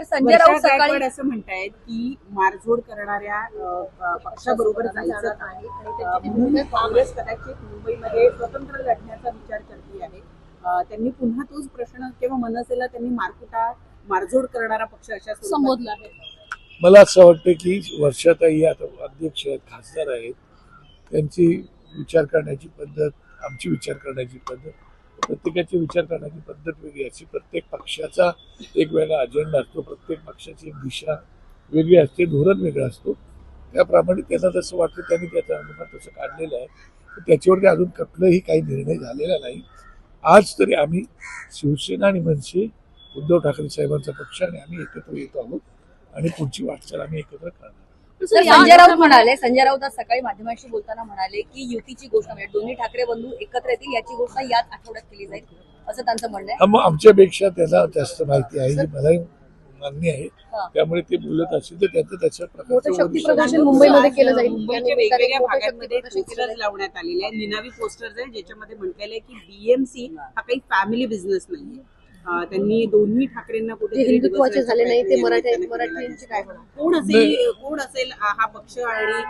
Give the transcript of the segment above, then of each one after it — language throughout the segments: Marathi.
तर संजय राऊत सकाळी असं म्हणतायत की मारझोड करणाऱ्या पक्षाबरोबर जायचं अ, म्हणून काँग्रेस कदाचित मुंबईमध्ये स्वतंत्र लढण्याचा विचार करते आहे. त्यांनी पुन्हा तोच प्रश्न किंवा मनसेला त्यांनी मारकुटा मारझोड करणारा पक्ष अशा स्वरूपात- संबोधलं आहे. मला असं वाटतं की वर्षाताई आता अध्यक्ष आहेत खासदार आहेत. त्यांची विचार करण्याची पद्धत आमची विचार करण्याची पद्धत प्रत्येकाची विचार करण्याची पद्धत वेगळी असते. प्रत्येक पक्षाचा एक वेगळा अजेंडा असतो. प्रत्येक पक्षाची एक दिशा वेगळी असते. धोरण वेगळं असतो. त्याप्रमाणे त्यांना जसं वाटतं त्यांनी त्याचा अनुमान तसं काढलेलं आहे. त्याच्यावरती अजून कुठलाही काही निर्णय झालेला नाही. आज तरी आम्ही शिवसेना आणि मनसे उद्धव ठाकरे साहेबांचा पक्ष आणि आम्ही एकत्र येत आहोत. आणि पुढची वाटचाल आम्ही एकत्र करणार संजय राऊत म्हणाले संजय राऊत आज सकाळी माध्यमांशी बोलताना म्हणाले की युतीची घोषणा म्हणजे दोन्ही ठाकरे बंधू एकत्र येतील याची घोषणा याच आठवड्यात केली जाईल असं त्यांचं म्हणणं आहे मग आमच्यापेक्षा त्याला जास्त माहिती आहे ही मलाही मान्य आहे हा. त्यामुळे ते बोलत असतील तर त्याचं त्याच्या प्रकारचं शक्ती प्रदर्शन आहे. मुंबईमध्ये केलं जाईल. मुंबईच्या वेगवेगळ्या भागांमध्ये पोस्टर्स लावण्यात आलेले आहेत निनावी पोस्टर्स आहे ज्याच्यामध्ये म्हटलेलं आहे की बीएमसी हा काही फॅमिली बिझनेस नाहीये त्यांनी दोन्ही ठाकरेंना कुठे हिंदुत्वाचे झाले नाही ते मराठी मराठ्यांचे काय कोण असेल कोण असेल हा पक्ष आणि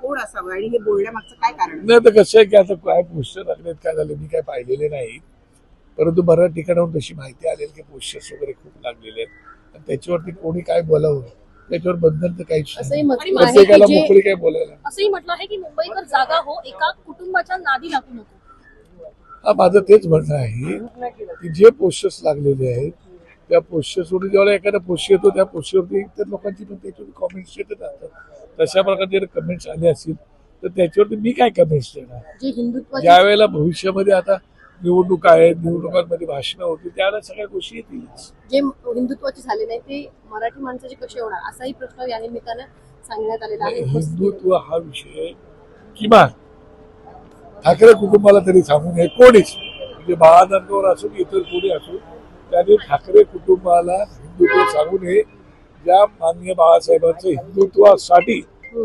कोण असावं? आणि हे बोलण्यामागचं काय कारण? नाही तर कसं आहे की आता काय पोस्टर लागलेत काय झाले मी काय पाहिलेले नाही परंतु बऱ्याच ठिकाणाहून तशी माहिती आलेली की पोस्टर्स वगैरे खूप लागलेले आहेत. आणि त्याच्यावरती कोणी काय बोलावं? त्याच्यावर बंधन तर काहीच असंही नाही. म्हटलं आहे प्रत्येकाला की जे मोकळी काय बोलायला असंही म्हटलं आहे की मुंबईकर जागा हो एका कुटुंबाच्या नादी लागू नको. हा माझं तेच म्हणणं आहे की जे पोस्टर्स लागलेले आहेत त्या पोस्टर्सवरती जेव्हा एखादा पोस्ट येतो त्या पोस्टरवरती इतर लोकांची पण त्याच्यावर कॉमेंट्स येतच असतात. तशा प्रकारचे जर कमेंट्स आले असतील तर त्याच्यावरती मी काय कमेंट्स देणार? ज्या वेळेला भविष्यामध्ये आता निवडणुका आहेत निवडणुकांमध्ये भाषणं होती त्यावेळेला सगळ्या गोष्टी येतीलच जे हिंदुत्वाचे झाले नाही ते मराठी माणसाचे कसे होणार? असाही प्रश्न या निमित्तानं सांगण्यात आलेला आहे. हिंदुत्व हा विषय किमान ठाकरे कुटुंबाला तरी सांगू नये कोणीच म्हणजे महानंदवर असो की इतर कोणी असो त्याने ठाकरे कुटुंबाला हिंदुत्व सांगू नये ज्या माननीय बाळासाहेबांचं हिंदुत्वासाठी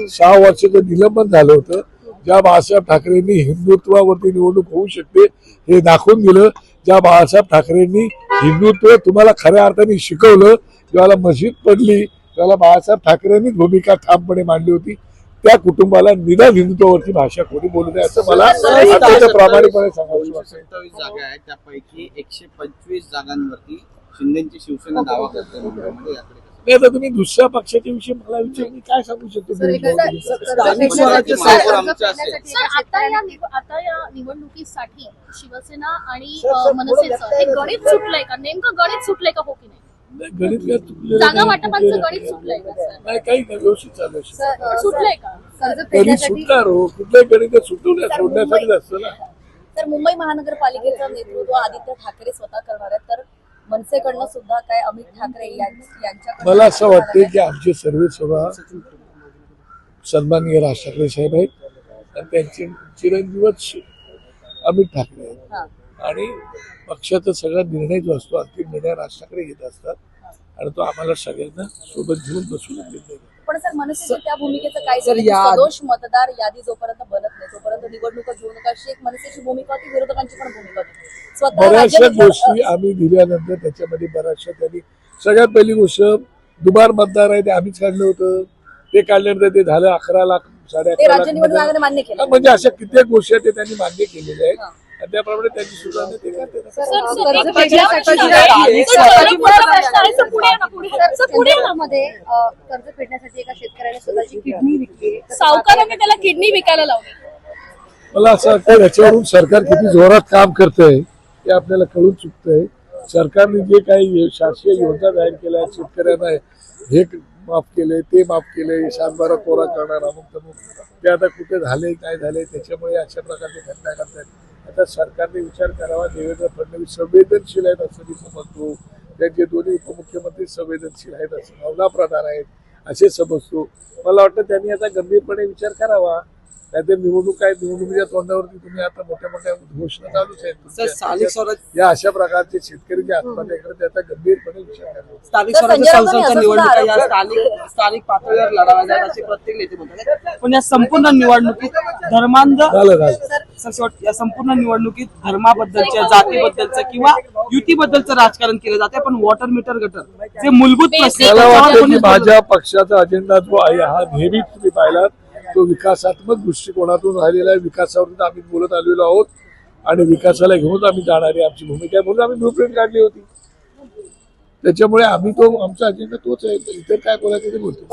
सहा वर्षाचं निलंबन झालं होतं ज्या बाळासाहेब ठाकरेंनी हिंदुत्वावरती निवडणूक होऊ शकते हे दाखवून दिलं ज्या बाळासाहेब ठाकरेंनी हिंदुत्व तुम्हाला खऱ्या अर्थाने शिकवलं ज्याला मशीद पडली त्याला बाळासाहेब ठाकरेंनीच भूमिका ठामपणे मांडली होती त्या कुटुंबाला निदान हिंदुत्वावरती भाषा कोणी बोलू नये असं मला अत्यंत प्रामाणिकपणे वाटतं. सत्तावीस जागा आहेत त्यापैकी एकशे पंचवीस जागांवरती शिंदेची शिवसेना दावा करते? नाही तर तुम्ही दुसऱ्या पक्षाच्या विषयी मला विचार मी काय सांगू शकतो? सर, आता या शेतकऱ्याने- निव- आता या निवडणुकीसाठी शिवसेना आणि अ, मनसेचं हे गणित सुटलंय का? नेमकं गणित सुटलंय का हो की नाही? नाही, जागा वाटपांचं गणित. सुटलंय का सर? नाही काही नाही व्यवस्थित चालू आहे. सर, सुटलंय का? कर्ज गणित फेडण्यासाठी सुटणार हो कुठल्याही गणित सुटवण्या सोडण्यासाठीच असतं ना. तर मुंबई महानगरपालिकेचं नेतृत्व आदित्य ठाकरे स्वतः करणार आहेत. तर मनसेकडनं सुद्धा काय अमित ठाकरे यां- यांच्याकडनं मला असं वाटतं की आमचे सर्व सभा सन्माननीय राज ठाकरे साहेब आहेत. आणि त्यांचे चिरंजीवच अमित ठाकरे आहेत. हा. आणि पक्षाचा सगळा निर्णय जो असतो अंतिम निर्णय राज ठाकरे घेत असतात. आणि तो आम्हाला सगळ्यांना सोबत घेऊन बसून निर्णय. पण सर मनसेच्या त्या भूमिकेचं काय सर, सदोष मतदार यादी जोपर्यंत बनत नाही तोपर्यंत निवडणुका घेऊ नका. अशी एक मनसेची भूमिका होती विरोधकांची पण भूमिका होती. स्वतः बऱ्याचशा गोष्टी आम्ही दिल्यानंतर त्याच्यामध्ये बऱ्याचशा त्यांनी सगळ्यात पहिली गोष्ट दुबार मतदार आहे ते आम्हीच काढलं होतं. ते काढल्यानंतर ते झालं अकरा लाख साडे ते अकरा लाख आयोगाने मान्य केलं. म्हणजे अशा कित्येक गोष्टी आहेत ते त्यांनी मान्य केलेल्या आहेत. हा. त्याप्रमाणे त्यांची सुधारणा ते करते कर्ज फेडण्यासाठी एका शेतकऱ्याने स्वतःची किडनी विकली सावकारांनी त्याला किडनी विकायला लावली. मला असं वाटतं याच्यावरून सरकार किती जोरात काम करतंय ते आपल्याला कळून चुकतंय. सरकारने जे काही शासकीय योजना जाहीर केल्या आहेत, शेतकऱ्यांना हे माफ केले ते माफ केले सातबारा कोरा करणार अमुक तमुक. ते आता कुठे झाले काय झाले त्याच्यामुळे अशा प्रकारचे घटना घडतात आता सरकारने विचार करावा देवेंद्र फडणवीस संवेदनशील आहेत असं मी समजतो. त्यांचे दोन्ही उपमुख्यमंत्री संवेदनशील आहेत असं भावना प्रधान आहेत असे समजतो. मला वाटतं त्यांनी आता गंभीरपणे विचार करावा. नाहीतर निवडणूक काय निवडणुकीच्या तोंडावरती तुम्ही आता मोठ्या मोठ्या घोषणा चालूच आहेत या अशा प्रकारचे शेतकरी आत्महत्याकडे त्याचा गंभीरपणे विचार करावा. स्थानिक स्वराज्य संस्थांच्या निवडणुका या स्थानिक स्थानिक पातळीवर लढाव्या जातात असे प्रत्येक नेते म्हणतात. पण या संपूर्ण निवडणुकीत धर्मांध झालं झालं. सर शेवट या संपूर्ण निवडणुकीत धर्माबद्दलच्या जातीबद्दलचं किंवा युतीबद्दलचं राजकारण केलं जाते पण वॉटर मीटर गटर जे मूलभूत प्रश्न माझ्या पक्षाचा अजेंडा जो आहे हा नेहमीच तुम्ही पाहिलात तो विकासात्मक दृष्टिकोनातून राहिलेला आहे. विकासावरून आम्ही बोलत आलेलो आहोत आणि विकासाला घेऊन आम्ही जाणारी आमची भूमिका आहे म्हणून आम्ही ब्लूप्रिंट काढली होती. त्याच्यामुळे आम्ही तो आमचा अजेंडा तोच आहे. इतर काय बोलायचं ते पण आता बोलतो